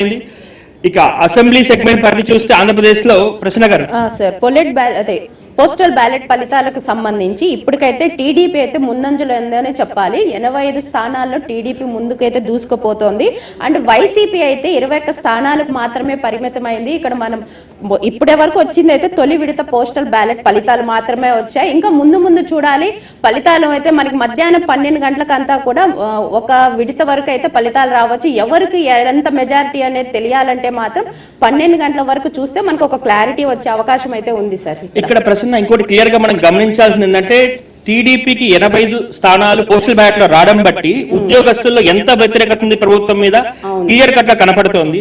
అయింది ఇక assembly segment పరిధి చూస్తే ఆంధ్రప్రదేశ్లో ప్రశ్న గారు. సార్ పొలెట్ బ్యాలెట్ అదే పోస్టల్ బ్యాలెట్ ఫలితాలకు సంబంధించి ఇప్పటికైతే టీడీపీ అయితే ముందంజలో ఉందనే చెప్పాలి. ఎనభై ఐదు స్థానాల్లో టీడీపీ ముందుకైతే దూసుకుపోతోంది. అండ్ వైసీపీ అయితే ఇరవై ఒక్క స్థానాలకు మాత్రమే పరిమితమైంది. ఇక్కడ మనం ఇప్పటి వరకు వచ్చింది అయితే తొలి విడత పోస్టల్ బ్యాలెట్ ఫలితాలు మాత్రమే వచ్చాయి. ఇంకా ముందు ముందు చూడాలి. ఫలితాలు అయితే మనకి మధ్యాహ్నం పన్నెండు గంటలకంతా కూడా ఒక విడత వరకు అయితే ఫలితాలు రావచ్చు. ఎవరికి ఎంత మెజారిటీ అనేది తెలియాలంటే మాత్రం పన్నెండు గంటల వరకు చూస్తే మనకు ఒక క్లారిటీ వచ్చే అవకాశం అయితే ఉంది సార్. ఇక్కడ ప్రశ్న ఇంకోటి క్లియర్గా మనం గమనించాల్సింది ఏంటంటే టీడీపీకి ఎనభై ఐదు స్థానాలు పోస్టల్ బ్యాలెట్లో రావడం బట్టి ఉద్యోగస్తుల్లో ఎంత వ్యతిరేకత ఉంది ప్రభుత్వం మీద? క్లియర్ కట్గా కనపడుతోంది.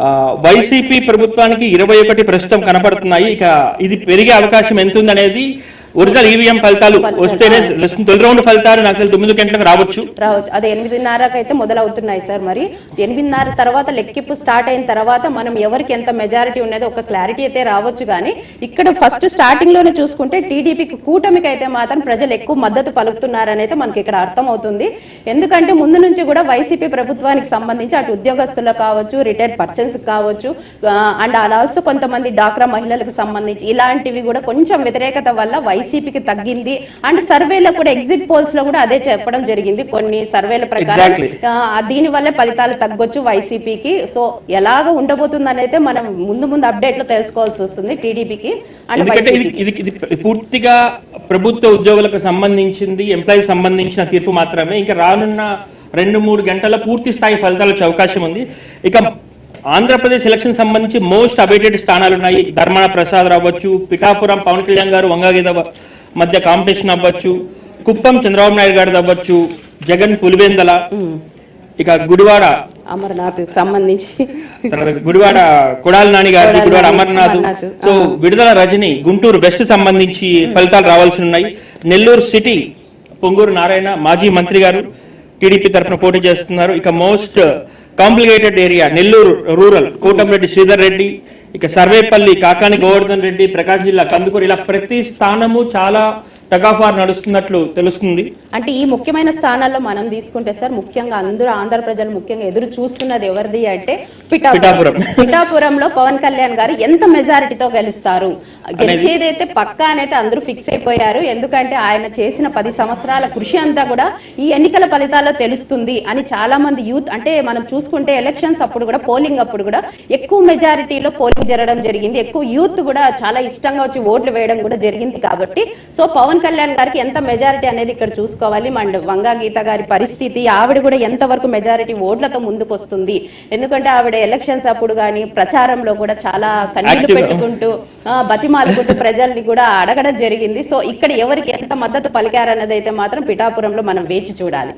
ఆ, వైసీపీ ప్రభుత్వానికి ఇరవై ఒకటి ప్రస్తుతం కనపడుతున్నాయి. ఇక ఇది పెరిగే అవకాశం ఎంత ఉంది అనేది ఒరిజినల్ ఈవీఎం ఫలితాలు వస్తేనే. తొలి రౌండ్ ఫలితాలు నాకు తెలిసి తొమ్మిది గంటలకు రావచ్చు. రావచ్చు. అదే ఎనిమిదిన్నరకు అయితే మొదలవుతున్నాయి సార్ మరి. ఎనిమిదిన్నర తర్వాత లెక్కింపు స్టార్ట్ అయిన తర్వాత మనం ఎవరికి ఎంత మెజారిటీ ఉన్నదో ఒక క్లారిటీ అయితే రావచ్చు కానీ ఇక్కడ ఫస్ట్ స్టార్టింగ్లోనే చూసుకుంటే టీడీపీకి కూటమికి అయితే మాత్రం ప్రజలు ఎక్కువ మద్దతు పలుకుతున్నారని అయితే మనకి ఇక్కడ అర్థమవుతుంది. ఎందుకంటే ముందు నుంచి కూడా వైసీపీ ప్రభుత్వానికి సంబంధించి అటు ఉద్యోగస్తులకు కావచ్చు రిటైర్డ్ పర్సన్స్ కావచ్చు అండ్ ఆల్సో కొంతమంది డాక్రా మహిళలకు సంబంధించి ఇలాంటివి కూడా కొంచెం వ్యతిరేకత వల్ల వైసీపీకి తగ్గింది. అండ్ సర్వేలో కూడా ఎగ్జిట్ పోల్స్లో కూడా అదే చెప్పడం జరిగింది. కొన్ని సర్వేల ప్రకారం. దీని వల్లే ఫలితాలు తగ్గొచ్చు వైసీపీకి. సో ఎలాగ ఉండబోతుందని అయితే మనం ముందు ముందు అప్డేట్లో తెలుసుకోవాల్సి వస్తుంది టీడీపీకి ఎందుకంటే ఇది పూర్తిగా ప్రభుత్వ ఉద్యోగులకు సంబంధించింది ఎంప్లాయీస్ సంబంధించిన తీర్పు మాత్రమే. ఇంకా రానున్న రెండు మూడు గంటల పూర్తి స్థాయి ఫలితాలు వచ్చే అవకాశం ఉంది. ఇక ఆంధ్రప్రదేశ్ ఎలక్షన్ సంబంధించి మోస్ట్ అబేటెడ్ స్థానాలు ఉన్నాయి ధర్మాన ప్రసాద్ అవ్వచ్చు పిఠాపురం పవన్ కళ్యాణ్ గారు వంగగీత మధ్య కాంపిటీషన్ అవ్వచ్చు కుప్పం చంద్రబాబు నాయుడు గారిది అవ్వచ్చు జగన్ పులివెందల ఇక గుడివాడ అమర్నాథ్ సంబంధించి. గుడివాడ కొడాలి నాని కొడాలి గుడివాడ అమర్నాథ్. సో విడుదల రజని గుంటూరు వెస్ట్ సంబంధించి ఫలితాలు రావాల్సి ఉన్నాయి నెల్లూరు సిటీ పొంగూరు నారాయణ మాజీ మంత్రి గారు టీడీపీ తరఫున పోటీ చేస్తున్నారు. ఇక most complicated area Nellore rural. Kotamreddy Sridhar Reddy ఇక సర్వేపల్లి కాకాని గోవర్ధన్ రెడ్డి ప్రకాశం జిల్లా కందుకూరు. ఇలా ప్రతి స్థానము చాలా టగాఫార్ నడుస్తున్నట్లు తెలుస్తుంది. అంటే ఈ ముఖ్యమైన స్థానాల్లో మనం తీసుకుంటే సార్ ముఖ్యంగా అందరూ ఆంధ్ర ప్రజలు ముఖ్యంగా ఎదురు చూస్తున్నది ఎవరిది అంటే పిఠాపురం. పిఠాపురం. పిఠాపురంలో పవన్ కళ్యాణ్ గారు ఎంత మెజారిటీతో గెలుస్తారు? గెలిచేదైతే పక్కా అనేది అందరూ ఫిక్స్ అయిపోయారు. ఎందుకంటే ఆయన చేసిన పది సంవత్సరాల కృషి అంతా కూడా ఈ ఎన్నికల ఫలితాల్లో తెలుస్తుంది అని చాలా మంది యూత్ అంటే మనం చూసుకుంటే ఎలక్షన్స్ అప్పుడు కూడా పోలింగ్ అప్పుడు కూడా ఎక్కువ మెజారిటీలో పోలింగ్ జరగడం జరిగింది. ఎక్కువ యూత్ కూడా చాలా ఇష్టంగా వచ్చి ఓట్లు వేయడం కూడా జరిగింది కాబట్టి. సో పవన్ కళ్యాణ్ గారికి ఎంత మెజారిటీ అనేది ఇక్కడ చూసుకోవాలి. మన వంగా గీత గారి పరిస్థితి ఆవిడ కూడా ఎంత వరకు మెజారిటీ ఓట్లతో ముందుకు వస్తుంది ఎందుకంటే ఆవిడ ఎలక్షన్స్ అప్పుడు కానీ ప్రచారంలో కూడా చాలా కన్నీళ్ళు. పెట్టుకుంటూ బతిమాలుకుంటూ ప్రజల్ని కూడా అడగడం జరిగింది. సో ఇక్కడ ఎవరికి ఎంత మద్దతు పలికారన్నది అయితే మాత్రం పిఠాపురంలో మనం వేచి చూడాలి.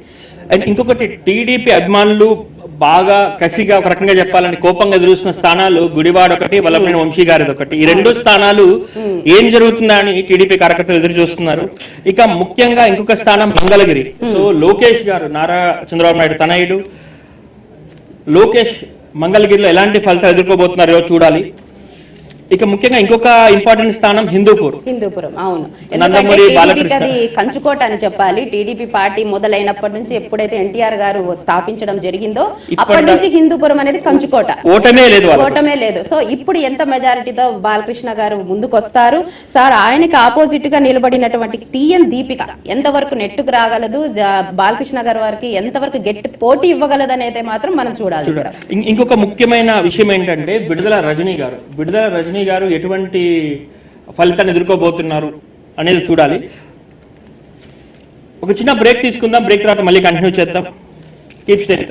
అండ్ ఇంకొకటి టీడీపీ అభిమానులు బాగా కసిగా ఒక రకంగా చెప్పాలని కోపంగా ఎదురుస్తున్న స్థానాలు గుడివాడ ఒకటి వల్లభనేని వంశీ గారిది ఒకటి. ఈ రెండు స్థానాలు ఏం జరుగుతుందా అని టీడీపీ కార్యకర్తలు ఎదురు చూస్తున్నారు ఇక ముఖ్యంగా ఇంకొక స్థానం మంగళగిరి. సో లోకేష్ గారు నారా చంద్రబాబు నాయుడు తనయుడు. లోకేష్ మంగళగిరిలో ఎలాంటి ఫలితాలు ఎదుర్కోబోతున్నారో చూడాలి. ఇక ముఖ్యంగా ఇంకొక ఇంపార్టెంట్ స్థానం హిందూపూర్. హిందూపురం అవును. నందమూరి బాలకృష్ణ. అది కంచుకోట అని చెప్పాలి. టీడీపీ పార్టీ మొదలైనప్పటి నుంచి ఎప్పుడైతే ఎన్టీఆర్ గారు స్థాపించడం జరిగిందో అప్పటి నుంచి హిందూపురం అనేది కంచుకోట. ఓటమే లేదు ఓటమే లేదు. సో ఇప్పుడు ఎంత మెజారిటీతో బాలకృష్ణ గారు ముందుకు వస్తారు సార్ ఆయనకి ఆపోజిట్గా నిలబడినటువంటి టిఎన్ దీపిక ఎంతవరకు నెట్టుకు రాగలదు? బాలకృష్ణ గారి వారికి ఎంతవరకు గట్టి పోటీ ఇవ్వగలదు అనేది మాత్రం మనం చూడాలి ఇంకొక ముఖ్యమైన విషయం ఏంటంటే విడుదల రజనీ గారు. విడుదల రజనీ గారు ఎటువంటి ఫలితాన్ని ఎదుర్కోబోతున్నారు అనేది చూడాలి. ఒక చిన్న బ్రేక్ తీసుకుందాం. బ్రేక్ తర్వాత మళ్ళీ కంటిన్యూ చేద్దాం. Keep stay